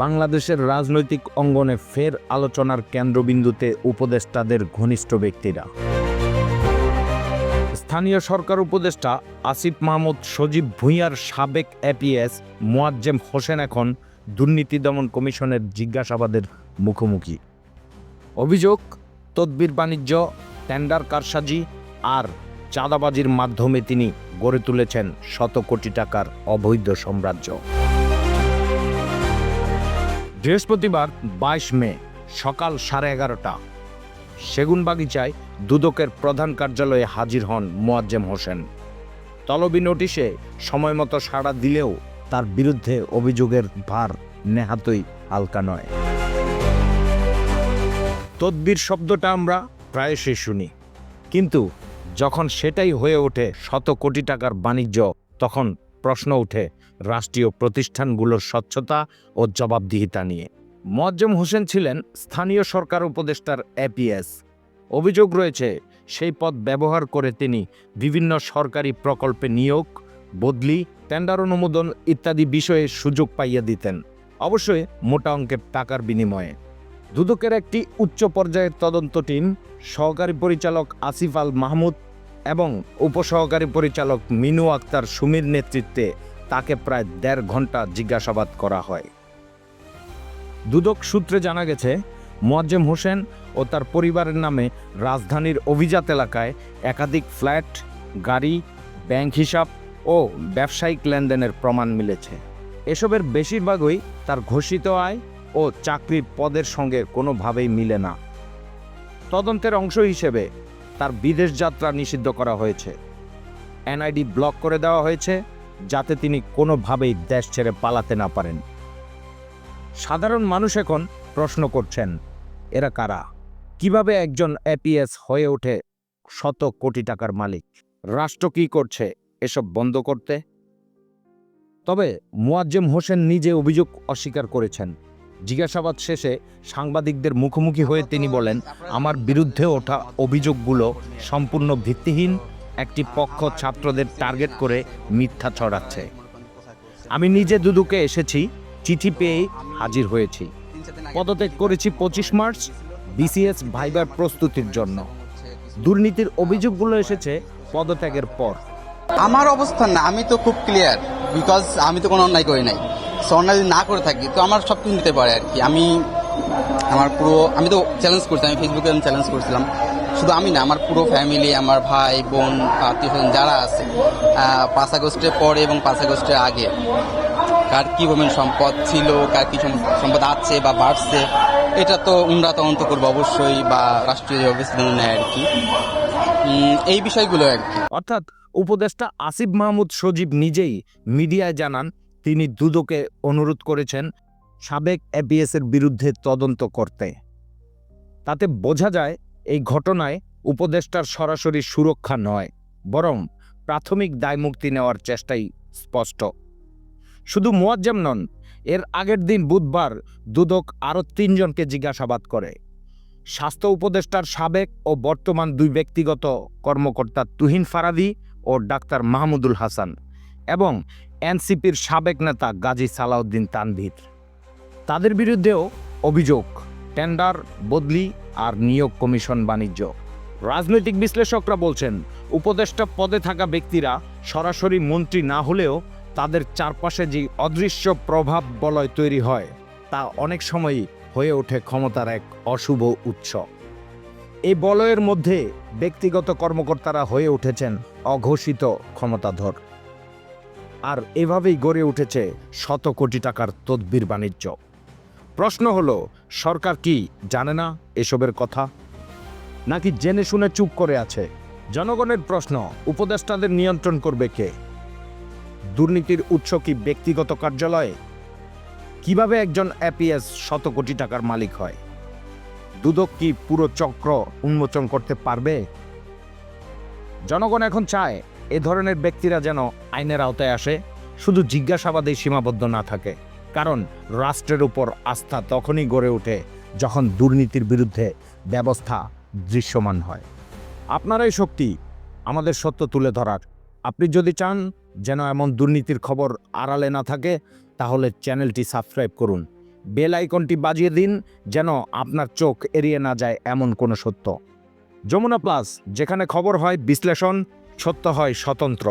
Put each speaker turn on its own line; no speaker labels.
বাংলাদেশের রাজনৈতিক অঙ্গনে ফের আলোচনার কেন্দ্রবিন্দুতে উপদেষ্টাদের ঘনিষ্ঠ ব্যক্তিরা। স্থানীয় সরকার উপদেষ্টা আসিফ মাহমুদ সজীব ভূঁইয়ার সাবেক এপিএস মোয়াজ্জেম হোসেন এখন দুর্নীতি দমন কমিশনের জিজ্ঞাসাবাদের মুখোমুখি। অভিযোগ, তদবির বাণিজ্য, টেন্ডার কারসাজি আর চাঁদাবাজির মাধ্যমে তিনি গড়ে তুলেছেন শত কোটি টাকার অবৈধ সাম্রাজ্য। বৃহস্পতিবার বাইশ মে, সকাল সাড়ে এগারোটা। সেগুনবাগিচায় দুদকের প্রধান কার্যালয়ে হাজির হন মোয়াজ্জেম হোসেন। তলবি নোটিশে সময়মতো সাড়া দিলেও তার বিরুদ্ধে অভিযোগের ভার নেহাতই হালকা নয়। তদ্বির শব্দটা আমরা প্রায়শই শুনি। কিন্তু যখন সেটাই হয়ে ওঠে শত কোটি টাকার বাণিজ্য, তখন প্রশ্ন ওঠে রাষ্ট্রীয় প্রতিষ্ঠানগুলোর স্বচ্ছতা ও জবাবদিহিতা নিয়ে। মোয়াজ্জেম হোসেন ছিলেন স্থানীয় সরকার উপদেষ্টার এপিএস। অভিযোগ রয়েছে, সেই পদ ব্যবহার করে তিনি বিভিন্ন সরকারি প্রকল্পে নিয়োগ, বদলি, টেন্ডার অনুমোদন ইত্যাদি বিষয়ে সুযোগ পাইয়া দিতেন। অবশ্যই মোটা অঙ্কের টাকার বিনিময়ে। দুদকের একটি উচ্চ পর্যায়ের তদন্ত টিম, সহকারী পরিচালক আসিফ আল মাহমুদ এবং উপসহকারী পরিচালক মিনু আক্তার সুমির নেতৃত্বে তাকে প্রায় দেড় ঘণ্টা জিজ্ঞাসাবাদ করা হয়। দুদক সূত্রে জানা গেছে, মোয়াজ্জেম হোসেন ও তার পরিবারের নামে রাজধানীর অভিজাত এলাকায় একাধিক ফ্ল্যাট, গাড়ি, ব্যাংক হিসাব ও ব্যবসায়িক লেনদেনের প্রমাণ মিলেছে। এসবের বেশিরভাগই তার ঘোষিত আয় ও চাকরির পদের সঙ্গে কোনোভাবেই মিলে না। তদন্তের অংশ হিসেবে তার বিদেশ যাত্রা নিষিদ্ধ করা হয়েছে। এনআইডি ব্লক করে দেওয়া হয়েছে। যাতে তিনি কোনোভাবেই দেশ ছেড়ে পালাতে না পারেন। সাধারণ মানুষ এখন প্রশ্ন করছেন, এরা কারা? কীভাবে একজন এপিএস হয়ে ওঠে শত কোটি টাকার মালিক? রাষ্ট্র কি করছে, এসব বন্ধ করতে? তবে মোয়াজ্জেম হোসেন নিজে অভিযোগ অস্বীকার করেছেন। জিজ্ঞাসাবাদ শেষে সাংবাদিকদের মুখোমুখি হয়ে তিনি বলেন, আমার বিরুদ্ধে ওঠা অভিযোগগুলো সম্পূর্ণ ভিত্তিহীন একটি পক্ষ ছাত্রদের টার্গেট করে মিথ্যা ছড়াচ্ছে। আমি নিজে দুদুকে এসেছি, চিঠি পেয়ে হাজির হয়েছি। পদত্যাগ করেছি পঁচিশ মার্চ, বিসিএস ভাইবার প্রস্তুতির জন্য। দুর্নীতির অভিযোগগুলো এসেছে পদত্যাগের পর।
আমার অবস্থান না, আমি তো খুব ক্লিয়ার বিকজ আমি তো কোনো অন্যায় করি নাই। সো অন্যায় না করে থাকি, তো আমার সব কিছু নিতে পারে আর কি। আমি, আমার পুরো, আমি তো চ্যালেঞ্জ করছি, আমি ফেসবুকে চ্যালেঞ্জ করছিলাম। শুধু আমি না, আমার পুরো ফ্যামিলি আমার ভাই, বোন আত্মীয় স্বজন যারা আছে পাঁচ আগস্টের পরে এবং পাঁচ আগস্টের আগে, কার কি পরিমাণ সম্পদ ছিল, কার কি সম্পদ আছে বা বাড়ছে, এটা তো উমরা তদন্ত করব অবশ্যই বা রাষ্ট্রীয় অবস্থা নেয় আর কি। এই বিষয়গুলো আর কি।
অর্থাৎ উপদেষ্টা আসিফ মাহমুদ সজীব নিজেই মিডিয়ায় জানান, তিনি দুদকে অনুরোধ করেছেন সাবেক এবিএস এর বিরুদ্ধে তদন্ত করতে। তাতে বোঝা যায় এই ঘটনায় উপদেষ্টার সরাসরি সুরক্ষা নয়, বরং প্রাথমিক দায়মুক্তি নেওয়ার চেষ্টাই স্পষ্ট। শুধু মোয়াজ্জেম নন, এর আগের দিন বুধবার দুদক আরও তিনজনকে জিজ্ঞাসাবাদ করে। স্বাস্থ্য উপদেষ্টার সাবেক ও বর্তমান দুই ব্যক্তিগত কর্মকর্তা তুহিন ফারাদি ও ডাক্তার মাহমুদুল হাসান এবং এনসিপির সাবেক নেতা গাজী সালাউদ্দিন তানভীর। তাদের বিরুদ্ধেও অভিযোগ, টেন্ডার, বদলি আর নিয়োগ কমিশন বাণিজ্য। রাজনৈতিক বিশ্লেষকরা বলছেন, উপদেষ্টা পদে থাকা ব্যক্তিরা সরাসরি মন্ত্রী না হলেও তাদের চারপাশে যে অদৃশ্য প্রভাব বলয় তৈরি হয়, তা অনেক সময়ই হয়ে ওঠে ক্ষমতার এক অশুভ উৎস। এই বলয়ের মধ্যে ব্যক্তিগত কর্মকর্তারা হয়ে উঠেছেন অঘোষিত ক্ষমতাধর। আর এভাবেই গড়ে উঠেছে শত কোটি টাকার তদবির বাণিজ্য। প্রশ্ন হলো, সরকার কি জানে না এসবের কথা? নাকি জেনে শুনে চুপ করে আছে? জনগণের প্রশ্ন, উপদেষ্টাদের নিয়ন্ত্রণ করবে কে? দুর্নীতির উৎস কি ব্যক্তিগত কার্যালয়ে? কীভাবে একজন অ্যাপিএস শত কোটি টাকার মালিক হয়? দুদক কি পুরো চক্র উন্মোচন করতে পারবে? জনগণ এখন চায়, এ ধরনের ব্যক্তিরা যেন আইনের আওতায় আসে, শুধু জিজ্ঞাসাবাদেই সীমাবদ্ধ না থাকে। কারণ রাষ্ট্রের উপর আস্থা তখনই গড়ে ওঠে যখন দুর্নীতির বিরুদ্ধে ব্যবস্থা দৃশ্যমান হয়। আপনারাই শক্তি আমাদের সত্য তুলে ধরার। আপনি যদি চান যেন এমন দুর্নীতির খবর আড়ালে না থাকে, তাহলে চ্যানেলটি সাবস্ক্রাইব করুন। বেল আইকনটি বাজিয়ে দিন যেন আপনার চোখ এড়িয়ে না যায় এমন কোনো সত্য। যমুনা প্লাস, যেখানে খবর হয় বিশ্লেষণ, সত্য হয় স্বতন্ত্র।